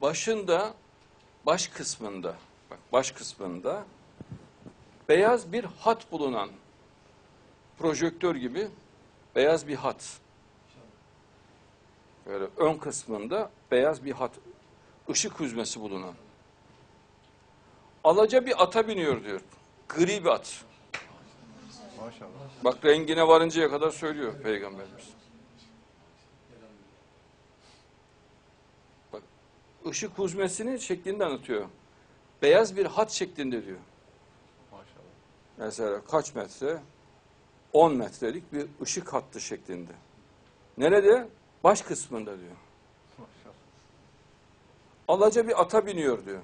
başında baş kısmında bak baş kısmında beyaz bir hat bulunan projektör gibi beyaz bir hat. Böyle ön kısmında beyaz bir hat ışık hüzmesi bulunan. Alaca bir ata biniyor diyor. Gri bir at. Maşallah. Bak rengine varıncaya kadar söylüyor Peygamberimiz. Işık huzmesini şeklinde anlatıyor. Beyaz bir hat şeklinde diyor. Maşallah. Mesela kaç metre? 10 metrelik bir ışık hattı şeklinde. Nerede? Baş kısmında diyor. Maşallah. Alaca bir ata biniyor diyor.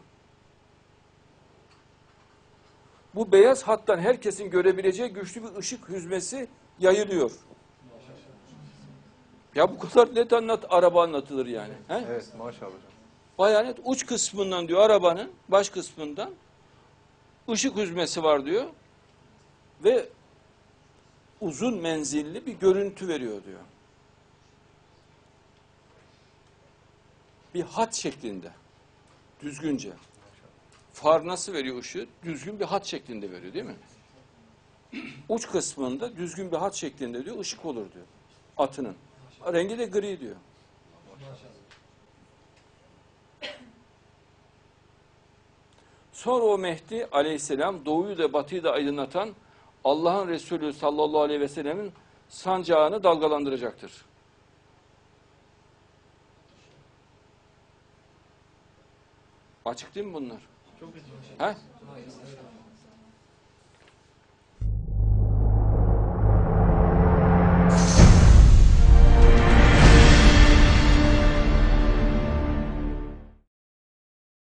Bu beyaz hattan herkesin görebileceği güçlü bir ışık hüzmesi yayılıyor. Ya bu kadar net anlat, araba anlatılır yani. He? Evet maşallah. Bayağı net uç kısmından diyor arabanın, baş kısmından ışık hüzmesi var diyor. Ve uzun menzilli bir görüntü veriyor diyor. Bir hat şeklinde. Düzgünce. Far nasıl veriyor ışığı? Düzgün bir hat şeklinde veriyor değil mi? Uç kısmında düzgün bir hat şeklinde diyor, ışık olur diyor. Atının. Rengi de gri diyor. Sonra o Mehdi aleyhisselam doğuyu da batıyı da aydınlatan Allah'ın Resulü sallallahu aleyhi ve sellemin sancağını dalgalandıracaktır. Açık değil mi bunlar? Çok He?